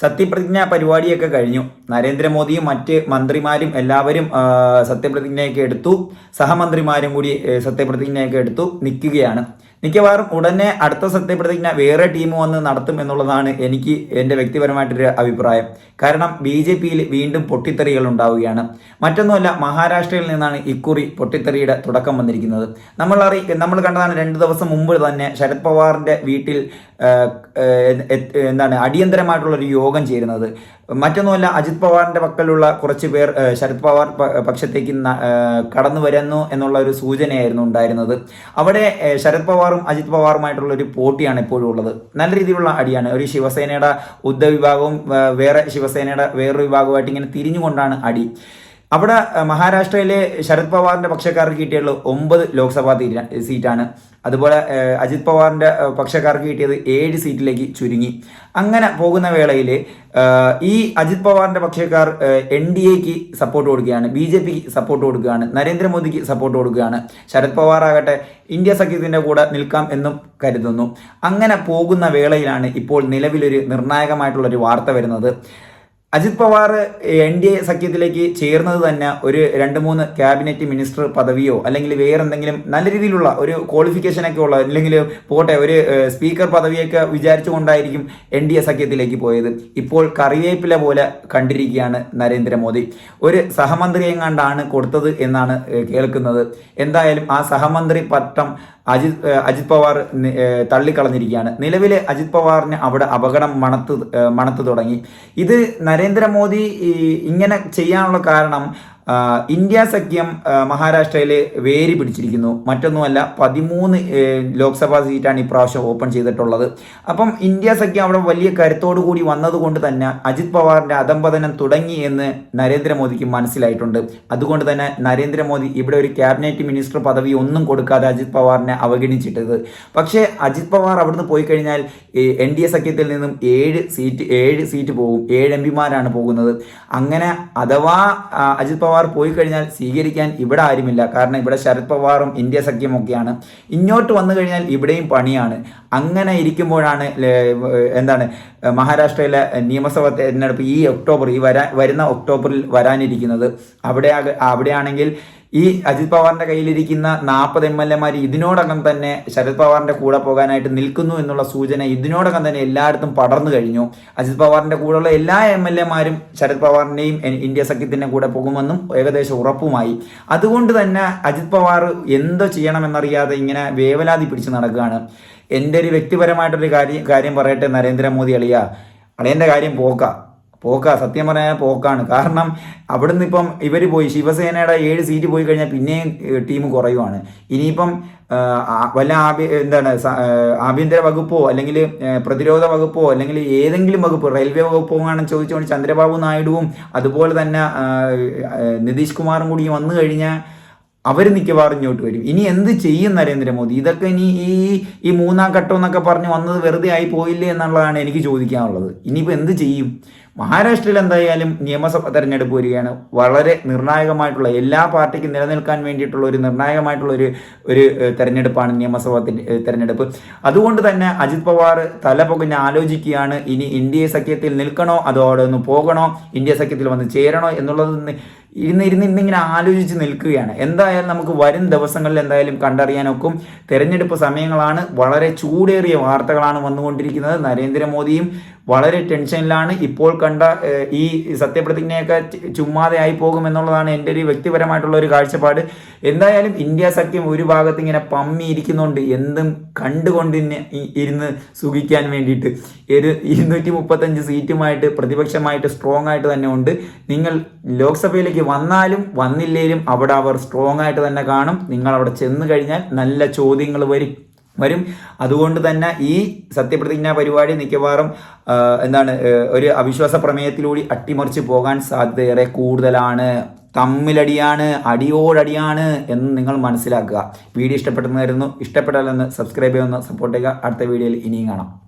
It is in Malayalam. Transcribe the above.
സത്യപ്രതിജ്ഞ പരിപാടിയൊക്കെ കഴിഞ്ഞു. നരേന്ദ്രമോദിയും മറ്റ് മന്ത്രിമാരും എല്ലാവരും സത്യപ്രതിജ്ഞയൊക്കെ എടുത്തു. സഹമന്ത്രിമാരും കൂടി സത്യപ്രതിജ്ഞയൊക്കെ എടുത്തു നിൽക്കുകയാണ്. മിക്കവാറും ഉടനെ അടുത്ത സത്യപ്രതിജ്ഞ വേറെ ടീം വന്ന് നടത്തും എന്നുള്ളതാണ് എനിക്ക് എന്റെ വ്യക്തിപരമായിട്ടൊരു അഭിപ്രായം. കാരണം ബി ജെ പിയിൽ വീണ്ടും പൊട്ടിത്തെറികൾ ഉണ്ടാവുകയാണ്. മറ്റൊന്നുമല്ല മഹാരാഷ്ട്രയിൽ നിന്നാണ് ഇക്കുറി പൊട്ടിത്തെറിയുടെ തുടക്കം വന്നിരിക്കുന്നത്. നമ്മൾ അറി നമ്മൾ കണ്ടതാണ് രണ്ട് ദിവസം മുമ്പ് തന്നെ ശരത് പവാറിന്റെ വീട്ടിൽ എന്താണ് അടിയന്തരമായിട്ടുള്ള ഒരു യോഗം ചേരുന്നത്. മറ്റൊന്നുമല്ല അജിത് പവാറിന്റെ പക്കലുള്ള കുറച്ച് പേർ ശരത് പവാർ പക്ഷത്തേക്ക് കടന്നു വരുന്നു എന്നുള്ള ഒരു സൂചനയായിരുന്നു ഉണ്ടായിരുന്നത്. അവിടെ ശരത് ശരത് പവാറും അജിത് പവാറുമായിട്ടുള്ള ഒരു പോട്ടിയാണ് ഇപ്പോഴും ഉള്ളത്. നല്ല രീതിയിലുള്ള അടിയാണ്. ഒരു ശിവസേനയുടെ ഉദ്ധവ് വിഭാഗവും വേറെ ശിവസേനയുടെ വേറൊരു വിഭാഗവുമായിട്ട് ഇങ്ങനെ തിരിഞ്ഞുകൊണ്ടാണ് അടി. അവിടെ മഹാരാഷ്ട്രയിലെ ശരത് പവാറിന്റെ പക്ഷക്കാർക്ക് കിട്ടിയിട്ടുള്ള ഒമ്പത് ലോക്സഭാ സീറ്റാണ്. അതുപോലെ അജിത് പവാറിന്റെ പക്ഷക്കാർക്ക് കിട്ടിയത് ഏഴ് സീറ്റിലേക്ക് ചുരുങ്ങി. അങ്ങനെ പോകുന്ന വേളയിൽ ഈ അജിത് പവാറിന്റെ പക്ഷക്കാർ എൻ ഡി എക്ക് സപ്പോർട്ട് കൊടുക്കുകയാണ് ബി ജെ പിക്ക് സപ്പോർട്ട് കൊടുക്കുകയാണ് നരേന്ദ്രമോദിക്ക് സപ്പോർട്ട് കൊടുക്കുകയാണ്. ശരത് പവാർ ആകട്ടെ ഇന്ത്യ സഖ്യത്തിന്റെ കൂടെ നിൽക്കാം എന്നും കരുതുന്നു. അങ്ങനെ പോകുന്ന വേളയിലാണ് ഇപ്പോൾ നിലവിലൊരു നിർണായകമായിട്ടുള്ള ഒരു വാർത്ത വരുന്നത്. Ajit Pawar N D A സഖ്യത്തിലേക്ക് ചേർന്നത് തന്നെ ഒരു രണ്ട് മൂന്ന് ക്യാബിനറ്റ് മിനിസ്റ്റർ പദവിയോ അല്ലെങ്കിൽ വേറെ എന്തെങ്കിലും നല്ല രീതിയിലുള്ള ഒരു ക്വാളിഫിക്കേഷൻ ഒക്കെ ഉള്ള അല്ലെങ്കിൽ പോട്ടെ ഒരു സ്പീക്കർ പദവിയൊക്കെ വിചാരിച്ചുകൊണ്ടായിരിക്കും എൻ ഡി എ സഖ്യത്തിലേക്ക് പോയത്. ഇപ്പോൾ കറിവേപ്പില പോലെ കണ്ടിരിക്കുകയാണ് നരേന്ദ്രമോദി. ഒരു സഹമന്ത്രി എങ്ങാണ്ടാണ് കൊടുത്തത് എന്നാണ് കേൾക്കുന്നത്. എന്തായാലും ആ സഹമന്ത്രി പട്ടം അജിത് അജിത് പവാർ തള്ളിക്കളഞ്ഞിരിക്കുകയാണ്. നിലവിലെ അജിത് പവാറിന് അവിടെ അപകടം മണത്ത് മണത്ത് തുടങ്ങി. ഇത് നരേന്ദ്രമോദി ഇങ്ങനെ ചെയ്യാനുള്ള കാരണം ഇന്ത്യ സഖ്യം മഹാരാഷ്ട്രയിൽ വേരി പിടിച്ചിരിക്കുന്നു. മറ്റൊന്നുമല്ല പതിമൂന്ന് ലോക്സഭാ സീറ്റാണ് ഇപ്രാവശ്യം ഓപ്പൺ ചെയ്തിട്ടുള്ളത്. അപ്പം ഇന്ത്യ സഖ്യം അവിടെ വലിയ കരുത്തോടു കൂടി വന്നതുകൊണ്ട് തന്നെ അജിത് പവാറിന്റെ അധംപതനം തുടങ്ങി എന്ന് നരേന്ദ്രമോദിക്ക് മനസ്സിലായിട്ടുണ്ട്. അതുകൊണ്ട് തന്നെ നരേന്ദ്രമോദി ഇവിടെ ഒരു ക്യാബിനറ്റ് മിനിസ്റ്റർ പദവി ഒന്നും കൊടുക്കാതെ അജിത് പവാറിനെ അവഗണിച്ചിട്ടത്. പക്ഷേ അജിത് പവാർ അവിടുന്ന് പോയി കഴിഞ്ഞാൽ എൻ ഡി എ സഖ്യത്തിൽ നിന്നും ഏഴ് സീറ്റ് ഏഴ് സീറ്റ് പോകും. ഏഴ് എം പിമാരാണ് പോകുന്നത്. അങ്ങനെ അഥവാ അജിത് പവാർ പോയി കഴിഞ്ഞാൽ സ്വീകരിക്കാൻ ഇവിടെ ആരുമില്ല. കാരണം ഇവിടെ ശരത് പവാറും ഇന്ത്യ സഖ്യമൊക്കെയാണ് ഇങ്ങോട്ട് വന്നു കഴിഞ്ഞാൽ ഇവിടെയും പണിയാണ്. അങ്ങനെ ഇരിക്കുമ്പോഴാണ് എന്താണ് മഹാരാഷ്ട്രയിലെ നിയമസഭ തെരഞ്ഞെടുപ്പ് ഈ ഒക്ടോബർ ഈ വരാ വരുന്ന ഒക്ടോബറിൽ വരാനിരിക്കുന്നത്. അവിടെ അവിടെയാണെങ്കിൽ ഈ അജിത് പവാറിന്റെ കയ്യിലിരിക്കുന്ന നാൽപ്പത് എം എൽ എമാർ ഇതിനോടകം തന്നെ ശരത് പവാറിന്റെ കൂടെ പോകാനായിട്ട് നിൽക്കുന്നു എന്നുള്ള സൂചന ഇതിനോടകം തന്നെ എല്ലായിടത്തും പടർന്നു കഴിഞ്ഞു. അജിത് പവാറിന്റെ കൂടെയുള്ള എല്ലാ എം എൽ എമാരും ശരത് പവാറിന്റെയും ഇന്ത്യ സഖ്യത്തിന്റെ കൂടെ പോകുമെന്നും ഏകദേശം ഉറപ്പുമായി. അതുകൊണ്ട് തന്നെ അജിത് പവാർ എന്തോ ചെയ്യണമെന്നറിയാതെ ഇങ്ങനെ വേവലാതി പിടിച്ച് നടക്കുകയാണ്. എന്റെ ഒരു വ്യക്തിപരമായിട്ടൊരു കാര്യം കാര്യം പറയട്ടെ നരേന്ദ്രമോദി അളിയ. അളിയന്റെ കാര്യം പോക്ക. പോക്ക സത്യം പറഞ്ഞാൽ പോക്കാണ്. കാരണം അവിടുന്ന് ഇപ്പം ഇവർ പോയി ശിവസേനയുടെ ഏഴ് സീറ്റ് പോയി കഴിഞ്ഞാൽ പിന്നെയും ടീം കുറയുവാണ്. ഇനിയിപ്പം വല്ല ആഭ്യ എന്താണ് ആഭ്യന്തര വകുപ്പോ അല്ലെങ്കിൽ പ്രതിരോധ വകുപ്പോ അല്ലെങ്കിൽ ഏതെങ്കിലും വകുപ്പ് റെയിൽവേ വകുപ്പോ ആണ് ചോദിച്ചുകൊണ്ട് ചന്ദ്രബാബു നായിഡുവും അതുപോലെ തന്നെ നിതീഷ് കുമാറും കൂടി വന്നു കഴിഞ്ഞാൽ അവർ മിക്കവാറും ഇങ്ങോട്ട് വരും. ഇനി എന്ത് ചെയ്യും നരേന്ദ്രമോദി? ഇതൊക്കെ ഇനി ഈ ഈ മൂന്നാം ഘട്ടം എന്നൊക്കെ പറഞ്ഞ് വന്നത് വെറുതെ ആയി പോയില്ലേ എന്നുള്ളതാണ് എനിക്ക് ചോദിക്കാനുള്ളത്. ഇനിയിപ്പോൾ എന്ത് ചെയ്യും? മഹാരാഷ്ട്രയിൽ എന്തായാലും നിയമസഭ തെരഞ്ഞെടുപ്പ് വരികയാണ്. വളരെ നിർണായകമായിട്ടുള്ള എല്ലാ പാർട്ടിക്കും നിലനിൽക്കാൻ വേണ്ടിയിട്ടുള്ള ഒരു നിർണായകമായിട്ടുള്ള ഒരു ഒരു തെരഞ്ഞെടുപ്പാണ് നിയമസഭ തെരഞ്ഞെടുപ്പ്. അതുകൊണ്ട് തന്നെ അജിത് പവാർ തല പൊകഞ്ഞ് ആലോചിക്കുകയാണ് ഇനി ഇന്ത്യ സഖ്യത്തിൽ നിൽക്കണോ അതോ അവിടെ പോകണോ? ഇന്ത്യ സഖ്യത്തിൽ വന്ന് ചേരണോ എന്നുള്ളത് ഇരുന്ന് ഇരുന്ന് ഇന്നിങ്ങനെ ആലോചിച്ച് നിൽക്കുകയാണ്. എന്തായാലും നമുക്ക് വരും ദിവസങ്ങളിൽ എന്തായാലും കണ്ടറിയാനൊക്കും. തെരഞ്ഞെടുപ്പ് സമയങ്ങളാണ്. വളരെ ചൂടേറിയ വാർത്തകളാണ് വന്നുകൊണ്ടിരിക്കുന്നത്. നരേന്ദ്രമോദിയും വളരെ ടെൻഷനിലാണ്. ഇപ്പോൾ കണ്ട ഈ സത്യപ്രതിജ്ഞയൊക്കെ ചുമ്മാതെ ആയി പോകും എന്നുള്ളതാണ് എന്റെ ഒരു വ്യക്തിപരമായിട്ടുള്ള ഒരു കാഴ്ചപ്പാട്. എന്തായാലും ഇന്ത്യ സഖ്യം ഒരു ഭാഗത്ത് ഇങ്ങനെ പമ്മി ഇരിക്കുന്നുണ്ട് എന്തും കണ്ടുകൊണ്ട് ഇരുന്ന് സുഖിക്കാൻ വേണ്ടിയിട്ട്. ഒരു ഇരുന്നൂറ്റി മുപ്പത്തഞ്ച് സീറ്റുമായിട്ട് പ്രതിപക്ഷമായിട്ട് സ്ട്രോങ് ആയിട്ട് തന്നെ ഉണ്ട്. നിങ്ങൾ ലോക്സഭയിലേക്ക് വന്നാലും വന്നില്ലേലും അവിടെ അവർ സ്ട്രോങ് ആയിട്ട് തന്നെ കാണും. നിങ്ങൾ അവിടെ ചെന്ന് കഴിഞ്ഞാൽ നല്ല ചോദ്യങ്ങൾ വരും. വരും. അതുകൊണ്ട് തന്നെ ഈ സത്യപ്രതിജ്ഞാ പരിപാടി മിക്കവാറും എന്താണ് ഒരു അവിശ്വാസ പ്രമേയത്തിലൂടെ അട്ടിമറിച്ച് പോകാൻ സാധ്യതയേറെ കൂടുതലാണ്. തമ്മിലടിയാണ് അടിയോടടിയാണ് എന്ന് നിങ്ങൾ മനസ്സിലാക്കുക. വീഡിയോ ഇഷ്ടപ്പെട്ടെന്നായിരുന്നു ഇഷ്ടപ്പെട്ടാലെന്ന് സബ്സ്ക്രൈബ് ചെയ്യുമെന്ന് സപ്പോർട്ട് ചെയ്യുക. അടുത്ത വീഡിയോയിൽ ഇനിയും കാണാം.